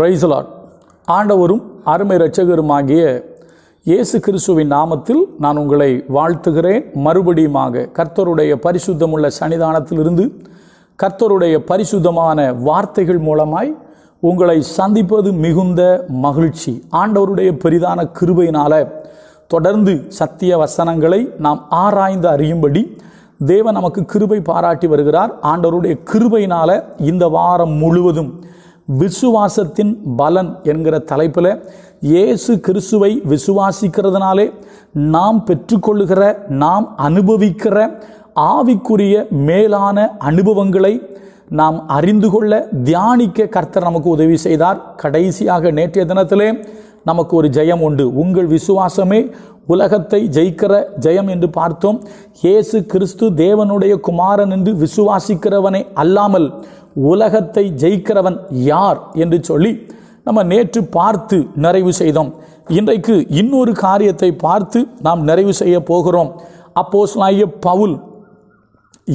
பிரைசலாட் ஆண்டவரும் அருமை இரட்சகருமாகிய இயேசு கிறிஸ்துவின் நாமத்தில் நான் உங்களை வாழ்த்துகிறேன். மறுபடியுமாக கர்த்தருடைய பரிசுத்தமுள்ள சன்னிதானத்திலிருந்து கர்த்தருடைய பரிசுத்தமான வார்த்தைகள் மூலமாய் உங்களை சந்திப்பது மிகுந்த மகிழ்ச்சி. ஆண்டவருடைய பெரிதான கிருபையினால் தொடர்ந்து சத்திய வசனங்களை நாம் ஆராய்ந்து அறியும்படி தேவன் நமக்கு கிருபை பாராட்டி வருகிறார். ஆண்டவருடைய கிருபையினால் இந்த வாரம் முழுவதும் விசுவாசத்தின் பலன் என்கிற தலைப்பில் இயேசு கிறிஸ்துவை விசுவாசிக்கிறதுனாலே நாம் பெற்றுக்கொள்ளுகிற நாம் அனுபவிக்கிற ஆவிக்குரிய மேலான அனுபவங்களை நாம் அறிந்து கொள்ள தியானிக்க கர்த்தர் நமக்கு உதவி செய்தார். கடைசியாக நேற்றைய தினத்திலே நமக்கு ஒரு ஜெயம் உண்டு. உங்கள் விசுவாசமே உலகத்தை ஜெயிக்கிற ஜெயம் என்று பார்த்தோம். இயேசு கிறிஸ்து தேவனுடைய குமாரன் என்று விசுவாசிக்கிறவனை அல்லாமல் உலகத்தை ஜெயிக்கிறவன் யார் என்று சொல்லி நம்ம நேற்று பார்த்து நிறைவு செய்தோம். இன்றைக்கு இன்னொரு காரியத்தை பார்த்து நாம் நிறைவு செய்ய போகிறோம். அப்போஸ்தலனாகிய பவுல்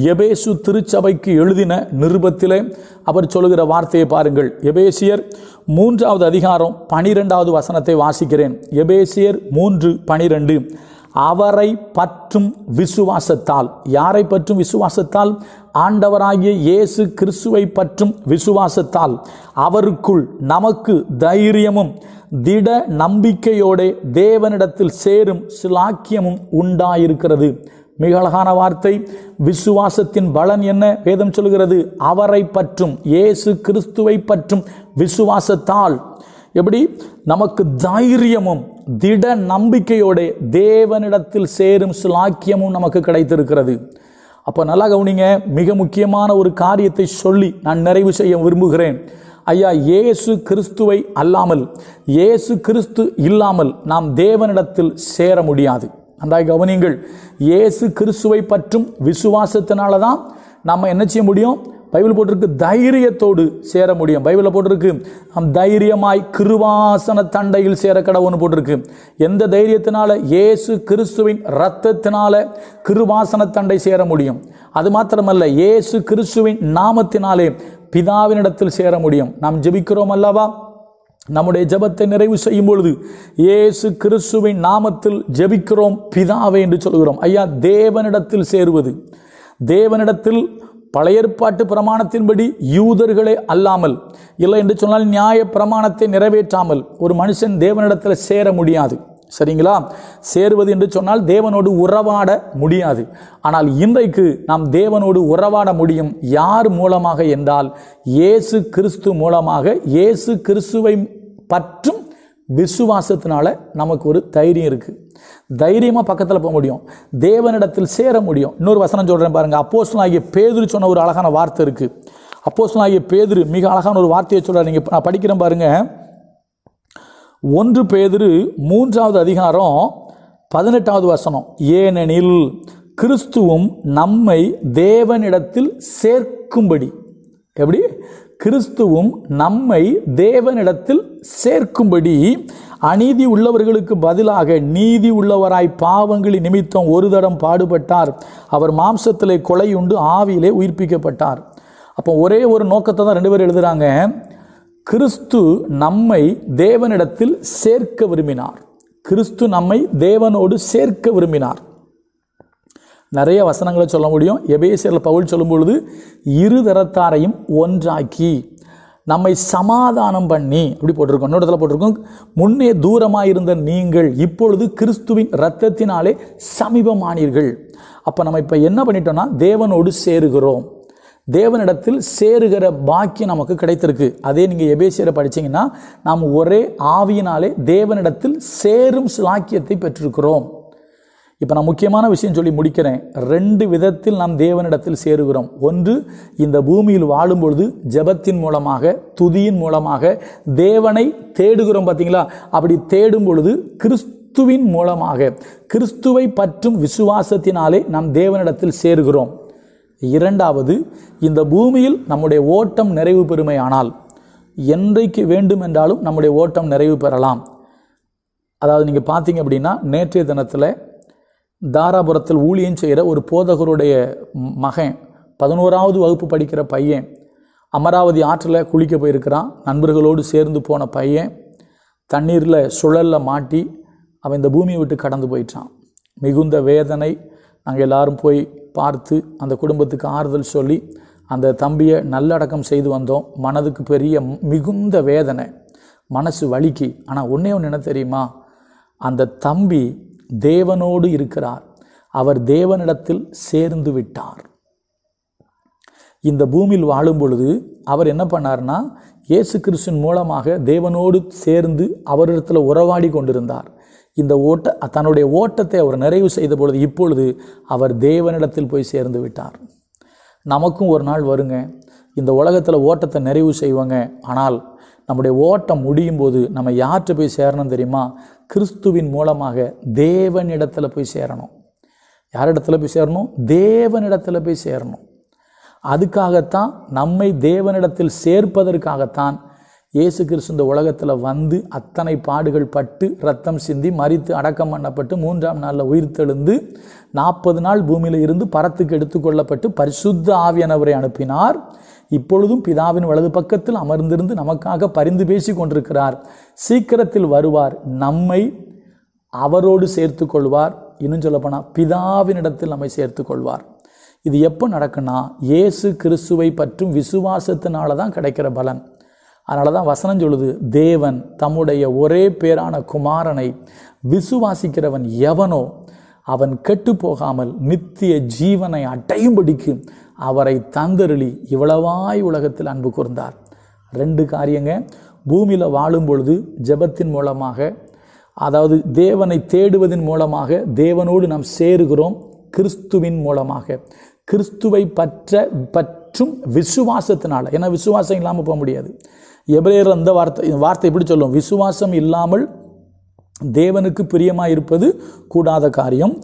எபேசு திருச்சபைக்கு எழுதின நிருபத்திலே அவர் சொல்லுகிற வார்த்தையை பாருங்கள். எபேசியர் மூன்றாவது அதிகாரம் பனிரெண்டாவது வசனத்தை வாசிக்கிறேன். எபேசியர் மூன்று பனிரெண்டு. அவரை பற்றும் விசுவாசத்தால் யாரை பற்றும் விசுவாசத்தால்? ஆண்டவராகிய இயேசு கிறிஸ்துவை பற்றும் விசுவாசத்தால் அவருக்குள் நமக்கு தைரியமும் திட நம்பிக்கையோட தேவனிடத்தில் சேரும் சிலாக்கியமும் உண்டாயிருக்கிறது. மிக அழகான வார்த்தை. விசுவாசத்தின் பலன் என்ன? வேதம் சொல்கிறது அவரை பற்றும் இயேசு கிறிஸ்துவை பற்றும் விசுவாசத்தால். எப்படி? நமக்கு தைரியமும் திட நம்பிக்கையோட தேவனிடத்தில் சேரும் சுலாக்கியமும் நமக்கு கிடைத்திருக்கிறது. அப்போ நல்லா கவனிங்க மிக முக்கியமான ஒரு காரியத்தை சொல்லி நான் நிறைவு செய்ய விரும்புகிறேன். ஐயா இயேசு கிறிஸ்துவை அல்லாமல் இயேசு கிறிஸ்து இல்லாமல் நாம் தேவனிடத்தில் சேர முடியாது. நன்றாய் கவனியுங்கள். இயேசு கிறிஸ்துவை பற்றும் விசுவாசத்தினால தான் நம்ம என்ன செய்ய முடியும்? பைபிள் போட்டிருக்கு தைரியத்தோடு சேர முடியும். பைபிளில் போட்டிருக்கு நம் தைரியமாய் கிருவாசன தண்டையில் சேர கடவுன்னு போட்டிருக்கு. எந்த தைரியத்தினால? இயேசு கிறிஸ்துவின் இரத்தத்தினால கிருவாசன தண்டை சேர முடியும். அது மாத்திரமல்ல இயேசு கிறிஸ்துவின் நாமத்தினாலே பிதாவினிடத்தில் சேர முடியும். நாம் ஜெபிக்கிறோம் அல்லவா? நம்முடைய ஜெபத்தை நிறைவு செய்யும் பொழுது இயேசு கிறிஸ்துவின் நாமத்தில் ஜெபிக்கிறோம் பிதாவே என்று சொல்கிறோம் ஐயா தேவனிடத்தில் சேருவது தேவனிடத்தில் பழைய ஏற்பாட்டு பிரமாணத்தின்படி யூதர்களே அல்லாமல் இல்லை என்று சொன்னால் நியாய பிரமாணத்தை நிறைவேற்றாமல் ஒரு மனுஷன் தேவனிடத்தில் சேர முடியாது. சரிங்களா? சேருவது என்று சொன்னால் தேவனோடு உறவாட முடியாது. ஆனால் இன்றைக்கு நாம் தேவனோடு உறவாட முடியும் யார் மூலமாக என்றால் இயேசு கிறிஸ்து மூலமாக இயேசு கிறிஸ்துவை பற்றும் விசுவாசத்தினால நமக்கு ஒரு தைரியம் இருக்குது தைரியமாக பக்கத்தில் போக முடியும். தேவனிடத்தில் சேர முடியும். இன்னொரு வசனம் சொல்கிறேன் பாருங்கள் அப்போஸ்தலனாகிய பேதுரு சொன்ன ஒரு அழகான வார்த்தை இருக்குது அப்போஸ்தலனாகிய பேதுரு மிக அழகான ஒரு வார்த்தையை சொல்கிறார் நீங்கள் நான் படிக்கிறேன் பாருங்கள் ஒன்று பேதுரு மூன்றாவது அதிகாரம் பதினெட்டாவது வசனம். ஏனெனில் கிறிஸ்துவும் நம்மை தேவனிடத்தில் சேர்க்கும்படி. எப்படி? கிறிஸ்துவும் நம்மை தேவனிடத்தில் சேர்க்கும்படி அநீதி உள்ளவர்களுக்கு பதிலாக நீதி உள்ளவராய் பாவங்களின் நிமித்தம் ஒரு தடம் பாடுபட்டார். அவர் மாம்சத்திலே கொலையுண்டு ஆவியிலே உயிர்ப்பிக்கப்பட்டார். அப்போ ஒரே ஒரு நோக்கத்தை தான் ரெண்டு பேர் எழுதுகிறாங்க கிறிஸ்து நம்மை தேவனிடத்தில் சேர்க்க விரும்பினார். கிறிஸ்து நம்மை தேவனோடு சேர்க்க விரும்பினார். நிறைய வசனங்களை சொல்ல முடியும். எபேசியரில் பவுல் சொல்லும் பொழுது இரு தரத்தாரையும் ஒன்றாக்கி நம்மை சமாதானம் பண்ணி அப்படி போட்டிருக்கோம். இன்னொரு போட்டிருக்கோம். முன்னே தூரமாக இருந்த நீங்கள் இப்பொழுது கிறிஸ்துவின் இரத்தத்தினாலே சமீபமானீர்கள். அப்போ நம்ம இப்போ என்ன பண்ணிட்டோம்னா தேவனோடு சேருகிறோம். தேவனிடத்தில் சேருகிற பாக்கியம் நமக்கு கிடைத்திருக்கு. அதே நீங்கள் எபேசியரை படிச்சீங்கன்னா நாம் ஒரே ஆவியினாலே தேவனிடத்தில் சேரும் சிலாக்கியத்தை பெற்றிருக்கிறோம். இப்போ நான் முக்கியமான விஷயம் சொல்லி முடிக்கிறேன். ரெண்டு விதத்தில் நாம் தேவனிடத்தில் சேருகிறோம். ஒன்று இந்த பூமியில் வாழும் பொழுது ஜெபத்தின் மூலமாக துதியின் மூலமாக தேவனை தேடுகிறோம் பார்த்தீங்களா? அப்படி தேடும் பொழுது கிறிஸ்துவின் மூலமாக கிறிஸ்துவை பற்றும் விசுவாசத்தினாலே நாம் தேவனிடத்தில் சேருகிறோம். இரண்டாவது இந்த பூமியில் நம்முடைய ஓட்டம் நிறைவு பெறுமையானால் என்றைக்கு வேண்டும் என்றாலும் நம்முடைய ஓட்டம் நிறைவு பெறலாம். அதாவது நீங்கள் பார்த்தீங்க அப்படின்னா நேற்றைய தினத்தில் தாராபுரத்தில் ஊழியம் செய்கிற ஒரு போதகருடைய மகன் பதினோராவது வகுப்பு படிக்கிற பையன் அமராவதி ஆற்றில் குளிக்க போயிருக்கிறான். நண்பர்களோடு சேர்ந்து போன பையன் தண்ணீரில் சுழலில் மாட்டி அவன் இந்த பூமியை விட்டு கடந்து போயிட்டான். மிகுந்த வேதனை. நாங்கள் எல்லாரும் போய் பார்த்து அந்த குடும்பத்துக்கு ஆறுதல் சொல்லி அந்த தம்பியை நல்லடக்கம் செய்து வந்தோம். மனதுக்கு பெரிய மிகுந்த வேதனை. மனசு வலிக்கு. ஆனால் ஒன்றே ஒன்று என்ன தெரியுமா? அந்த தம்பி தேவனோடு இருக்கிறார். அவர் தேவனிடத்தில் சேர்ந்து விட்டார். இந்த பூமியில் வாழும் பொழுது அவர் என்ன பண்ணார்னா இயேசு கிறிஸ்துவின் மூலமாக தேவனோடு சேர்ந்து அவரிடத்தில் உறவாடி கொண்டிருந்தார். இந்த ஓட்ட தன்னுடைய ஓட்டத்தை அவர் நிறைவு செய்த பொழுது இப்பொழுது அவர் தேவனிடத்தில் போய் சேர்ந்து விட்டார். நமக்கும் ஒரு நாள் வருங்க. இந்த உலகத்தில் ஓட்டத்தை நிறைவு செய்வோங்க. ஆனால் நம்முடைய ஓட்டம் முடியும் போது நம்ம யார்கிட்ட போய் சேரணும் தெரியுமா? கிறிஸ்துவின் மூலமாக தேவனிடத்தில் போய் சேரணும். யாரிடத்தில் போய் சேரணும்? தேவனிடத்தில் போய் சேரணும். அதுக்காகத்தான் நம்மை தேவனிடத்தில் சேர்ப்பதற்காகத்தான் இயேசு கிறிஸ்து இந்த உலகத்தில் வந்து அத்தனை பாடுகள் பட்டு ரத்தம் சிந்தி மறித்து அடக்கம் பண்ணப்பட்டு மூன்றாம் நாளில் உயிர்த்தெழுந்து நாற்பது நாள் பூமியில் இருந்து பரத்துக்கு எடுத்துக்கொள்ளப்பட்டு பரிசுத்த ஆவியானவரை அனுப்பினார். இப்பொழுதும் பிதாவின் வலது பக்கத்தில் அமர்ந்திருந்து நமக்காக பரிந்து பேசி கொண்டிருக்கிறார். சீக்கிரத்தில் வருவார். நம்மை அவரோடு சேர்த்து கொள்வார். இன்னும் சொல்லப்போனால் பிதாவினிடத்தில் நம்மை சேர்த்து கொள்வார். இது எப்போ நடக்குன்னா இயேசு கிறிஸ்துவை பற்றும் விசுவாசத்தினால தான் கிடைக்கிற பலன். அதனால தான் வசனம் சொல்லுது தேவன் தம்முடைய ஒரே பேரான குமாரனை விசுவாசிக்கிறவன் எவனோ அவன் கெட்டு போகாமல் நித்திய ஜீவனை அடையும்படிக்கு அவரை தந்தருளி இவ்வளவாய் உலகத்தில் அன்பு கூர்ந்தார். ரெண்டு காரியங்க. பூமியில் வாழும் பொழுது ஜெபத்தின் மூலமாக அதாவது தேவனை தேடுவதன் மூலமாக தேவனோடு நாம் சேருகிறோம் கிறிஸ்துவின் மூலமாக. கிறிஸ்துவை பற்ற பற்றும் விசுவாசத்தினால். ஏன்னா விசுவாசம் இல்லாமல் போக முடியாது. எபிரேயர் அந்த வார்த்தை வார்த்தை எப்படி சொல்லும்? விசுவாசம் இல்லாமல் தேவனுக்கு பிரியமாக இருப்பது கூடாத காரியம்.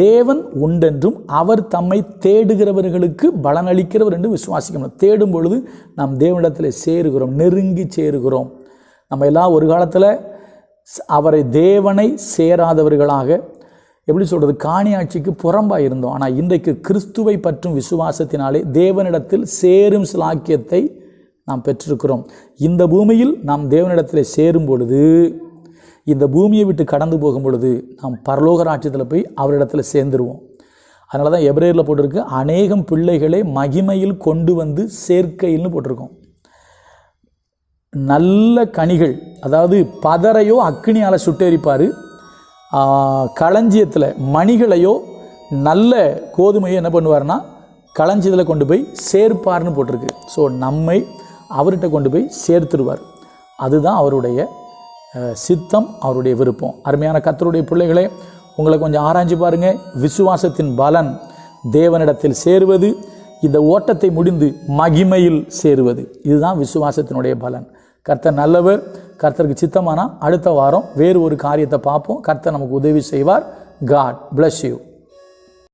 தேவன் உண்டென்றும் அவர் தம்மை தேடுகிறவர்களுக்கு பலனளிக்கிறவர் என்று விசுவாசிக்கணும். தேடும் பொழுது நாம் தேவனிடத்தில் சேருகிறோம் நெருங்கி சேருகிறோம். நம்ம எல்லாம் ஒரு காலத்தில் அவரை தேவனை சேராதவர்களாக எப்படி சொல்கிறது காணியாட்சிக்கு புறம்பாக இருந்தோம் ஆனால் இன்றைக்கு கிறிஸ்துவை பற்றும் விசுவாசத்தினாலே தேவனிடத்தில் சேரும் சிலாக்கியத்தை நாம் பெற்றிருக்கிறோம். இந்த பூமியில் நாம் தேவனிடத்தில் சேரும் பொழுது இந்த பூமியை விட்டு கடந்து போகும் பொழுது நாம் பரலோக ராட்சியத்தில் போய் அவரிடத்தில் சேர்ந்துருவோம். அதனால தான் எப்ரேரில் போட்டிருக்கு அநேகம் பிள்ளைகளை மகிமையில் கொண்டு வந்து சேர்க்கையில்னு போட்டிருக்கோம். நல்ல கனிகள் அதாவது பதரையோ அக்னியால் சுட்டெரிப்பார் களஞ்சியத்தில் மணிகளையோ நல்ல கோதுமையோ என்ன பண்ணுவார்னா களஞ்சியத்தில் கொண்டு போய் சேர்ப்பார்னு போட்டிருக்கு. ஸோ நம்மை அவர்கிட்ட கொண்டு போய் சேர்த்துருவார். அதுதான் அவருடைய சித்தம் அவருடைய விருப்பம். அருமையான கத்தருடைய பிள்ளைகளே உங்களை கொஞ்சம் ஆராய்ஞ்சு பாருங்கள் விசுவாசத்தின் பலன் தேவனிடத்தில் சேருவது இந்த ஓட்டத்தை முடிந்து மகிமையில் சேருவது. இதுதான் விசுவாசத்தினுடைய பலன். கர்த்தர் நல்லவர் கர்த்தருக்கு சித்தமானால் அடுத்த வாரம் வேறு ஒரு காரியத்தை பார்ப்போம். கர்த்தர் நமக்கு உதவி செய்வார். God bless you